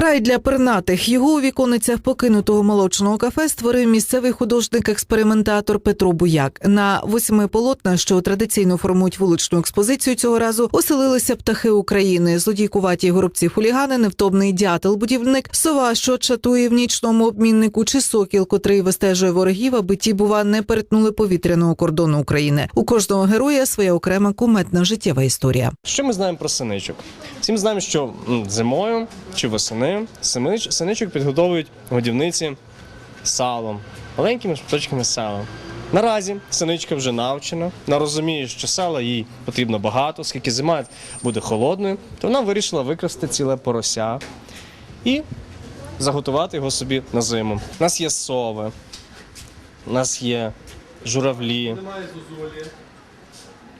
Рай для пернатих його у віконицях покинутого молочного кафе створив місцевий художник-експериментатор Петро Буяк. На восьми полотнах, що традиційно формують вуличну експозицію цього разу, оселилися птахи України, злодійкуваті горобці хулігани, невтомний дятел, будівник, сова, що чатує в нічному обміннику, чи сокіл, котрий вистежує ворогів, аби ті, бува, не перетнули повітряного кордону України. У кожного героя своя окрема куметна життєва історія. Що ми знаємо про синичок? Всім знаємо, що зимою чи восени синич- синичок підготовують годівниці салом, маленькими шматочками сала. Наразі синичка вже навчена, вона розуміє, що сала їй потрібно багато, оскільки зима буде холодною, то вона вирішила викрасти ціле порося і заготувати його собі на зиму. У нас є сови, у нас є журавлі.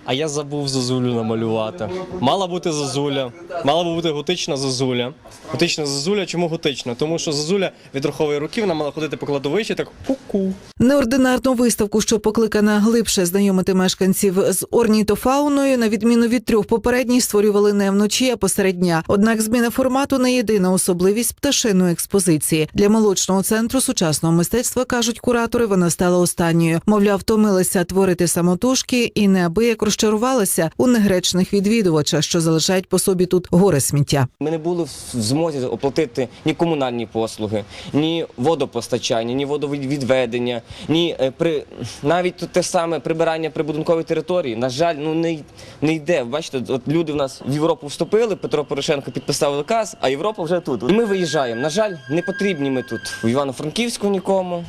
А я забув зозулю намалювати. Мала бути зозуля, мала би бути готична зозуля. Готична зозуля, чому готична? Тому що зозуля від рухової руки вона мала ходити по кладовищі так ку-ку. Неординарну виставку, що покликана глибше знайомити мешканців з орнітофауною, на відміну від трьох попередніх, створювали не вночі, а посеред дня. Однак зміна формату не єдина особливість пташиної експозиції. Для молочного центру сучасного мистецтва кажуть куратори. Вона стала останньою. Мовляв, втомилася творити самотужки і неабияк розчарувалася у негречних відвідувачах, що залишають по собі тут горе сміття. Ми не були в змозі оплатити ні комунальні послуги, ні водопостачання, ні водовідведення, ні е, при навіть те саме прибирання прибудинкової території. На жаль, ну не, не йде. Бачите, от люди в нас в Європу вступили. Петро Порошенко підписав указ, а Європа вже тут. І ми виїжджаємо. На жаль, не потрібні ми тут в Івано-Франківську нікому.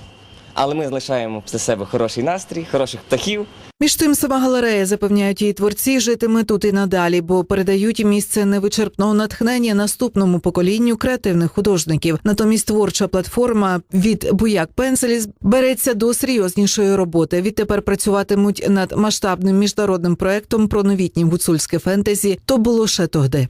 Але ми залишаємо після себе хороший настрій, хороших птахів. Між тим, сама галерея запевняють її творці, житиме тут і надалі, бо передають місце невичерпного натхнення наступному поколінню креативних художників. Натомість творча платформа від Буяк Пенселіс береться до серйознішої роботи. Відтепер працюватимуть над масштабним міжнародним проектом про новітнє гуцульське фентезі. То було ще тогди.